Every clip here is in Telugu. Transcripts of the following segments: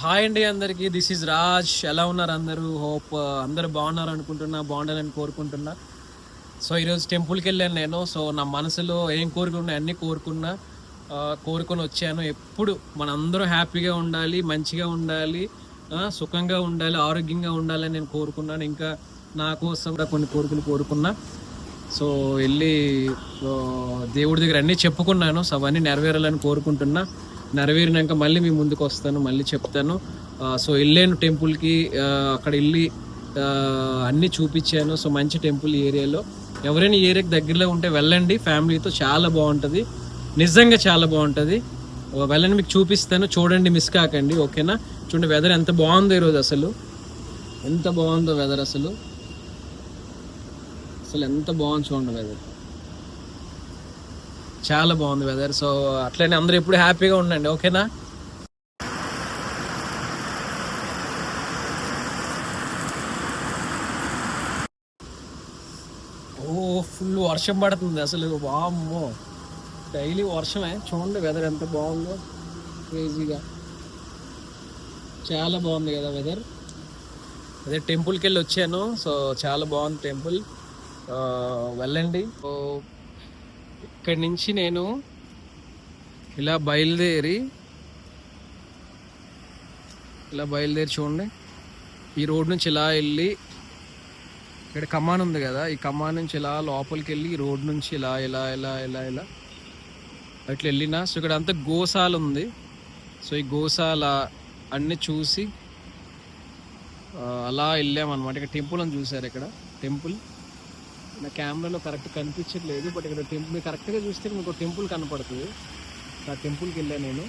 హాయ్ అండి అందరికీ. దిస్ ఈజ్ రాజ్ ఎలా ఉన్నారు అందరూ? హోప్ అందరూ బాగున్నారు అనుకుంటున్నా బాగుండాలని కోరుకుంటున్నా. సో ఈరోజు టెంపుల్కి వెళ్ళాను నేను. సో నా మనసులో ఏం కోరుకున్నా అన్నీ కోరుకున్నా కోరుకొని వచ్చాను. ఎప్పుడు మనందరూ హ్యాపీగా ఉండాలి మంచిగా ఉండాలి సుఖంగా ఉండాలి ఆరోగ్యంగా ఉండాలని నేను కోరుకున్నాను. ఇంకా నా కోసం కూడా కొన్ని కోరికలు కోరుకున్నా. సో వెళ్ళి దేవుడి దగ్గర అన్నీ చెప్పుకున్నాను. సో అవన్నీ నెరవేరాలని కోరుకుంటున్నా. నెరవేరినాక మళ్ళీ మీ ముందుకు వస్తాను మళ్ళీ చెప్తాను. సో వెళ్ళాను టెంపుల్కి అక్కడ వెళ్ళి అన్నీ చూపించాను. సో మంచి టెంపుల్ ఏరియాలో. ఎవరైనా ఏరియాకి దగ్గరలో ఉంటే వెళ్ళండి. ఫ్యామిలీతో చాలా బాగుంటుంది. నిజంగా చాలా బాగుంటుంది. వెళ్ళండి మీకు చూపిస్తాను. చూడండి మిస్ కాకండి ఓకేనా? చూడండి వెదర్ ఎంత బాగుందో ఈరోజు అసలు. ఎంత బాగుందో వెదర్ అసలు. అసలు ఎంత బాగుంది చూడండి వెదర్ చాలా బాగుంది వెదర్ సో అట్లనే అందరూ ఎప్పుడు హ్యాపీగా ఉండండి ఓకేనా? ఓ ఫుల్ వర్షం పడుతుంది అసలు. వామ్మో. డైలీ వర్షమే. చూడండి వెదర్ ఎంత బాగుందో. క్రేజీగా చాలా బాగుంది కదా వెదర్ అదే టెంపుల్కి వెళ్ళి వచ్చాను. సో చాలా బాగుంది టెంపుల్ uh, వెళ్ళండి. ఓ ఇక్కడి నుంచి నేను ఇలా బయలుదేరి ఇలా బయలుదేరి చూడండి. ఈ రోడ్ నుంచి ఇలా వెళ్ళి ఇక్కడ కమాన్ ఉంది కదా ఈ కమాన్ నుంచి ఇలా లోపలికి వెళ్ళి ఈ రోడ్ నుంచి ఇలా ఇలా ఇలా ఇలా ఇలా అట్లా వెళ్ళినా. సో ఇక్కడ అంతా గోశాల ఉంది. సో ఈ గోశాల అన్నీ చూసి అలా వెళ్ళామన్నమాట. ఇక్కడ టెంపుల్ అని చూసారు ఇక్కడ. టెంపుల్. నా కెమెరాలో కరెక్ట్ కనిపించట్లేదు బట్ ఇక్కడ టెంపుల్ మీరు కరెక్ట్గా చూస్తే మీకు టెంపుల్ కనపడుతుంది. ఆ టెంపుల్కి వెళ్ళాను నేను.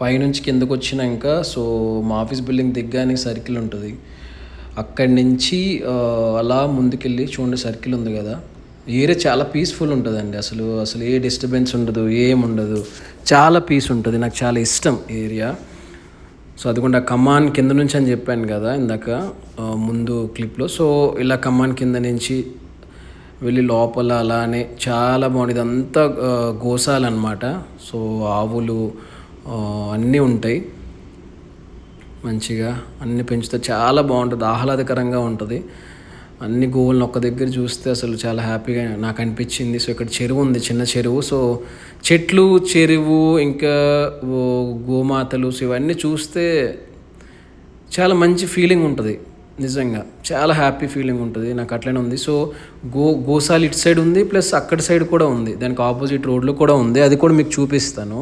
పైనుంచి కిందకు వచ్చినాక సో మా ఆఫీస్ బిల్డింగ్ దిగ్గానే సర్కిల్ ఉంటుంది. అక్కడి నుంచి అలా ముందుకెళ్ళి చూడండి సర్కిల్ ఉంది కదా. ఏరియా చాలా పీస్ఫుల్ ఉంటుందండి. అసలు అసలు ఏ డిస్టర్బెన్స్ ఉండదు ఏం ఉండదు. చాలా పీస్ ఉంటుంది. నాకు చాలా ఇష్టం ఏరియా. సో అది కూడా కమాన్ కింద నుంచి అని చెప్పాను కదా ఇందాక ముందు క్లిప్లో. సో ఇలా కమాన్ కింద నుంచి వెళ్ళి లోపల అలానే చాలా బాగుంది. అంతా ఆ, అనమాట సో ఆవులు అన్నీ ఉంటాయి. మంచిగా అన్నీ పెంచుతే. చాలా బాగుంటుంది. ఆహ్లాదకరంగా ఉంటుంది. అన్ని గోవులను ఒక్క దగ్గర చూస్తే అసలు చాలా హ్యాపీగా నాకు అనిపించింది. సో ఇక్కడ చెరువు ఉంది చిన్న చెరువు. సో చెట్లు చెరువు ఇంకా గోమాతలు సో ఇవన్నీ చూస్తే చాలా మంచి ఫీలింగ్ ఉంటుంది. నిజంగా చాలా హ్యాపీ ఫీలింగ్ ఉంటుంది. నాకు అట్లనే ఉంది. సో గో గోసాల్ ఇటు సైడ్ ఉంది ప్లస్ అక్కడ సైడ్ కూడా ఉంది. దానికి ఆపోజిట్ రోడ్లో కూడా ఉంది. అది కూడా మీకు చూపిస్తాను.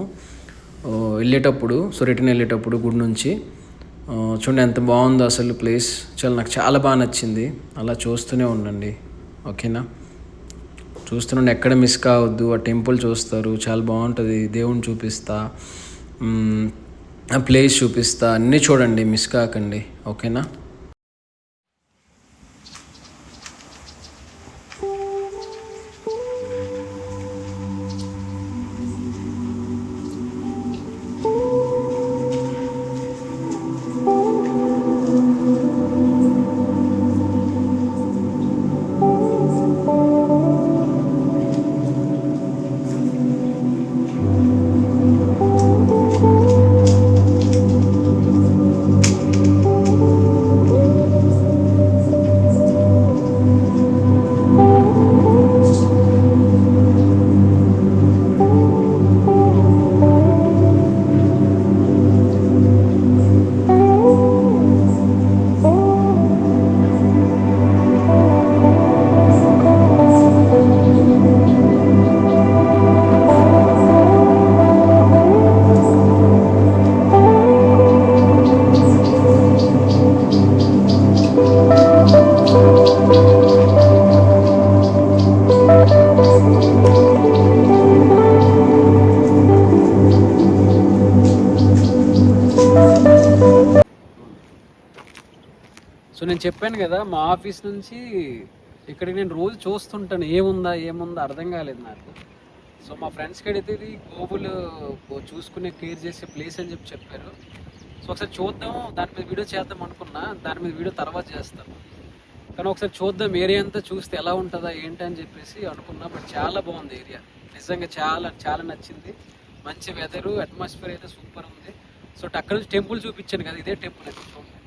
వెళ్ళేటప్పుడు సో రిటర్న్ వెళ్ళేటప్పుడు గుడి నుంచి. చూడండి ఎంత బాగుందో అసలు ప్లేస్. చాలా నాకు చాలా బాగా నచ్చింది. అలా చూస్తూనే ఉండండి. ఓకేనా? చూస్తున్నాండి ఎక్కడ మిస్ కావద్దు. ఆ టెంపుల్ చూస్తారు. చాలా బాగుంటుంది. దేవుని చూపిస్తా. ఆ ప్లేస్ చూపిస్తా. అన్నీ చూడండి. మిస్ కాకండి. ఓకేనా? చెప్పాను కదా మా ఆఫీస్ నుంచి ఇక్కడికి నేను రోజు చూస్తుంటాను ఏముందా ఏముందా అర్థం కాలేదు నాకు. సో మా ఫ్రెండ్స్కి అడిగితే ఇది గోవులు చూసుకునే కేర్ చేసే ప్లేస్ అని చెప్పి చెప్పారు. సో ఒకసారి చూద్దాం దాని మీద వీడియో చేద్దాం అనుకున్నా దాని మీద వీడియో తర్వాత చేస్తాను. కానీ ఒకసారి చూద్దాం ఏరియా అంతా చూస్తే ఎలా ఉంటుందా ఏంటి అని చెప్పేసి అనుకున్నా బట్ చాలా బాగుంది ఏరియా నిజంగా చాలా చాలా నచ్చింది. మంచి వెదరు అట్మాస్ఫియర్ అయితే సూపర్ ఉంది. సో అక్కడ నుంచి టెంపుల్ చూపించాను కదా ఇదే టెంపుల్ అయితే చూడండి.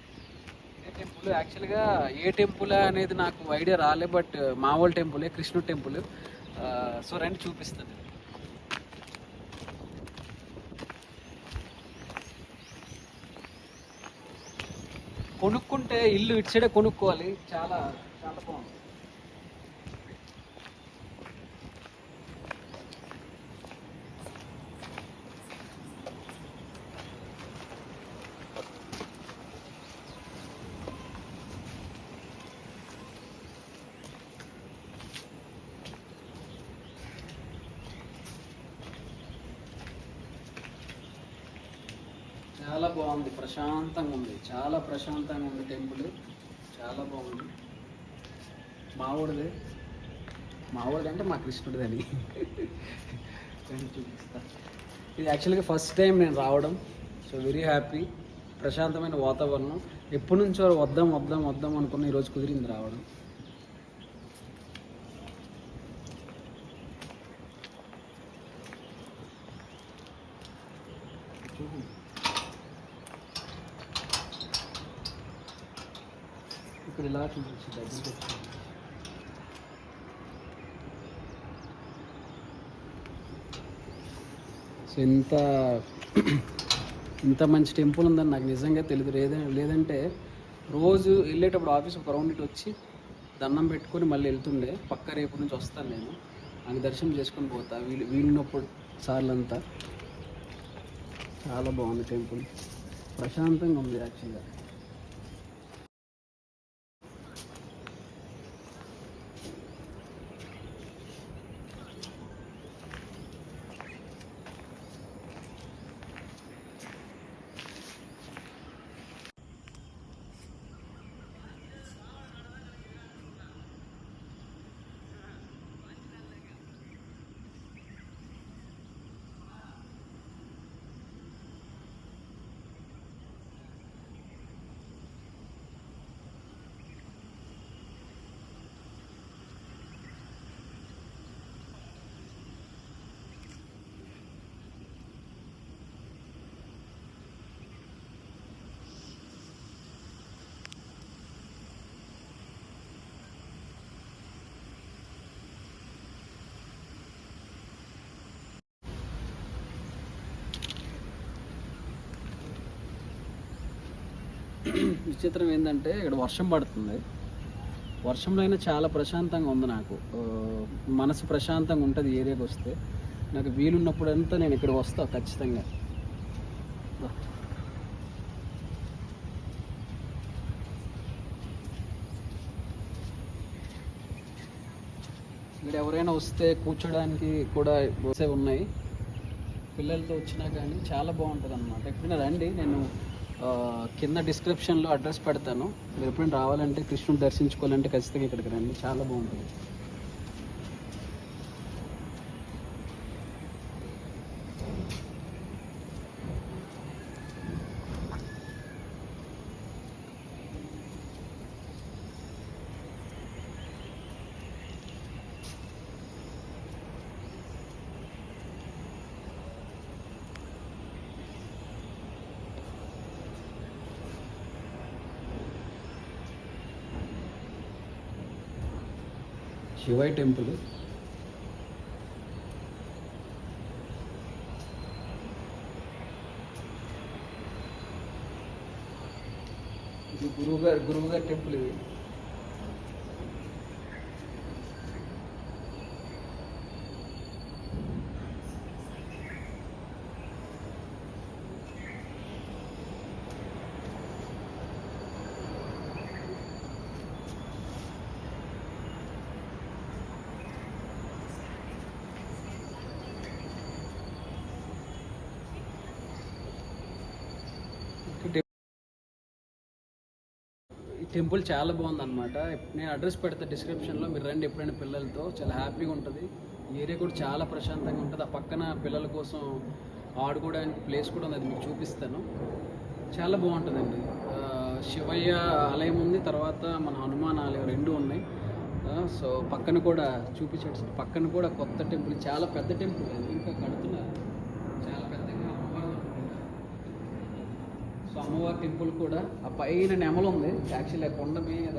టెంపుల్. యాక్చువల్గా ఏ టెంపుల్ అనేది నాకు ఐడియా రాలే బట్ మామూలు టెంపులే కృష్ణుడు టెంపుల్. సో రండి చూపిస్తాను. కొనుక్కుంటే ఇల్లు ఇటు సైడే కొనుక్కోవాలి. చాలా చాలా బాగుంది చాలా బాగుంది. ప్రశాంతంగా ఉంది చాలా ప్రశాంతంగా ఉంది టెంపుల్. చాలా బాగుంది. మావాడిది. మావాడిది అంటే మా కృష్ణుడిది అని చూపిస్తా. ఇది యాక్చువల్గా ఫస్ట్ టైం నేను రావడం. So very happy. ప్రశాంతమైన వాతావరణం. ఎప్పటి నుంచో వద్దాం వద్దాం వద్దాం అనుకున్న ఈరోజు కుదిరింది రావడం. చూడు ఇప్పుడు ఇలా చూపించి దగ్గరికి సో ఇంత ఇంత మంచి టెంపుల్ ఉందని నాకు నిజంగా తెలియదు లేదంటే రోజు వెళ్ళేటప్పుడు ఆఫీస్ ఒక రౌండ్ ఇటు వచ్చి దండం పెట్టుకొని మళ్ళీ వెళ్తుండే. పక్క రేపు నుంచి వస్తాను నేను. ఆయన దర్శనం చేసుకొని పోతా. వీళ్ళు వీళ్ళినప్పుడు సార్లంతా. చాలా బాగుంది టెంపుల్. ప్రశాంతంగా ఉంది యాక్చువల్గా. విచిత్రం ఏంటంటే ఇక్కడ వర్షం పడుతుంది. వర్షంలో అయినా చాలా ప్రశాంతంగా ఉంది నాకు. మనసు ప్రశాంతంగా ఉంటుంది ఏరియాకి వస్తే. నాకు వీలున్నప్పుడంతా నేను ఇక్కడ వస్తా ఖచ్చితంగా. ఇక్కడ ఎవరైనా వస్తే కూర్చోడానికి కూడా వస్తే ఉన్నాయి. పిల్లలతో వచ్చినా కానీ చాలా బాగుంటుంది అనమాట ఎప్పుడైనా రండి నేను కింద డిస్క్రిప్షన్లో అడ్రస్ పెడతాను. మీరు ఎప్పుడైనా రావాలంటే కృష్ణుడు దర్శించుకోవాలంటే ఖచ్చితంగా ఇక్కడికి రండి. చాలా బాగుంటుంది. శివయ్య టెంపుల్. ఇది గురువు గురువుగారు టెంపుల్ ఇది ఈ టెం- ఈ టెంపుల్ చాలా బాగుంది అనమాట నేను అడ్రస్ పెడతా డిస్క్రిప్షన్లో మీరు రండి ఎప్పుడైనా పిల్లలతో. చాలా హ్యాపీగా ఉంటుంది. ఏరియా కూడా చాలా ప్రశాంతంగా ఉంటుంది. ఆ పక్కన పిల్లల కోసం ఆడుకోవడానికి ప్లేస్ కూడా ఉంది. అది మీకు చూపిస్తాను. చాలా బాగుంటుందండి. శివయ్య ఆలయం ఉంది. తర్వాత మన హనుమాన్ ఆలయం రెండు ఉన్నాయి. సో పక్కన కూడా చూపించాడు. సార్ పక్కన కూడా కొత్త టెంపుల్. చాలా పెద్ద టెంపుల్ అది ఇంకా కడుతున్నారు చాలా పెద్దగా అమ్మవారు ఉంటుంది. అమ్మవారి టెంపుల్ కూడా ఆ పైన నెమలు ఉంది. యాక్చువల్లీ ఆ కొండ మీద.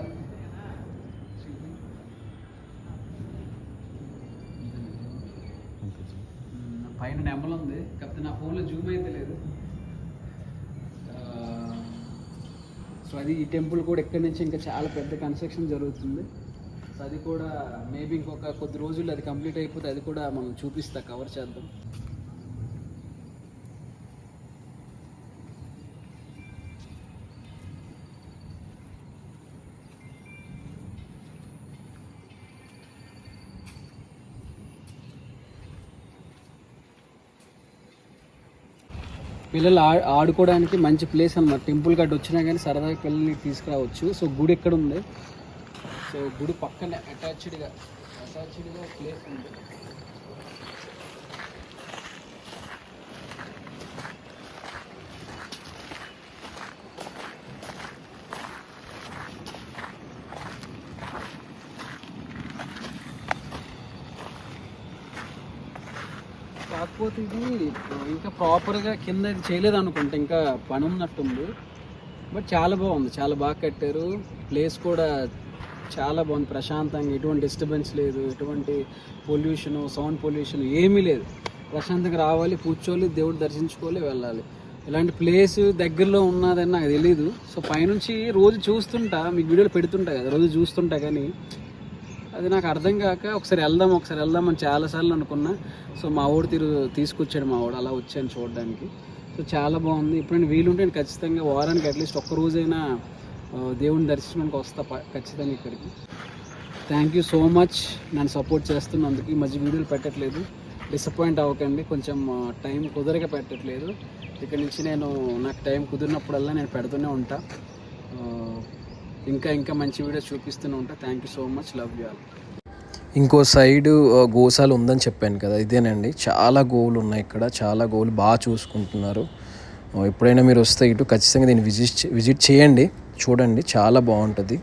పైన నెమలు ఉంది. కాకపోతే నా ఫోన్లో జూమ్ అయితే లేదు. సో అది ఈ టెంపుల్ కూడా ఎక్కడి నుంచి ఇంకా చాలా పెద్ద కన్స్ట్రక్షన్ జరుగుతుంది. సో అది కూడా మేబీ ఇంకొక కొద్ది రోజులు అది కంప్లీట్ అయిపోతే అది కూడా మనం చూపిస్తా కవర్ చేద్దాం. పిల్లలు ఆడుకోవడానికి మంచి ప్లేస్ అన్నమాట. టెంపుల్ గడ్డ వచ్చినా కానీ సరదాగా పిల్లల్ని తీసుకురావచ్చు. సో గుడి ఎక్కడ ఉంది సో గుడి పక్కనే అటాచ్డ్గా అటాచ్డ్గా ప్లేస్ ఉంది. కాకపోతే ఇది ఇంకా ప్రాపర్గా కింద ఇది చేయలేదు అనుకుంటా ఇంకా పని ఉన్నట్టుంది బట్ చాలా బాగుంది చాలా బాగా కట్టారు. ప్లేస్ కూడా చాలా బాగుంది ప్రశాంతంగా ఎటువంటి డిస్టర్బెన్స్ లేదు ఎటువంటి పొల్యూషన్ సౌండ్ పొల్యూషన్ ఏమీ లేదు. ప్రశాంతంగా రావాలి కూర్చోవాలి దేవుడు దర్శించుకోవాలి వెళ్ళాలి. ఇలాంటి ప్లేస్ దగ్గరలో ఉన్నదని నాకు తెలియదు సో పైనుంచి రోజు చూస్తుంటా మీకు వీడియోలు పెడుతుంటా కదా రోజు చూస్తుంటా కానీ అది నాకు అర్థం కాక ఒకసారి వెళ్దాం ఒకసారి వెళ్దాం అని చాలాసార్లు అనుకున్నా. సో మా ఊడు తిరు తీసుకొచ్చాడు మా వాడు అలా వచ్చాను చూడడానికి. సో చాలా బాగుంది. ఇప్పుడు నేను వీలుంటే నేను ఖచ్చితంగా వారానికి అట్లీస్ట్ ఒక్క రోజైనా దేవుని దర్శనానికి వస్తా ప- ఖచ్చితంగా ఇక్కడికి. థ్యాంక్ యూ సో మచ్ నన్ను సపోర్ట్ చేస్తున్నందుకు. ఈ మధ్య వీడియోలు పెట్టట్లేదు. డిసప్పాయింట్ అవ్వకండి. కొంచెం టైం కుదరక పెట్టట్లేదు. ఇక్కడ నుంచి నేను నాకు టైం కుదిరినప్పుడల్లా నేను పెడుతూనే ఉంటా. ఇంకా ఇంకా మంచి వీడియోస్ చూపిస్తూనే ఉంటా. Thank you so much love you all ఇంకో సైడ్ గోసాలు గోశాల ఉందని చెప్పాను కదా ఇదేనండి. చాలా గోవులు ఉన్నాయి ఇక్కడ. చాలా గోవులు బాగా చూసుకుంటున్నారు. ఎప్పుడైనా మీరు వస్తే ఇటు ఖచ్చితంగా దీన్ని విజిట్ విజిట్ చేయండి. చూడండి చాలా బాగుంటుంది.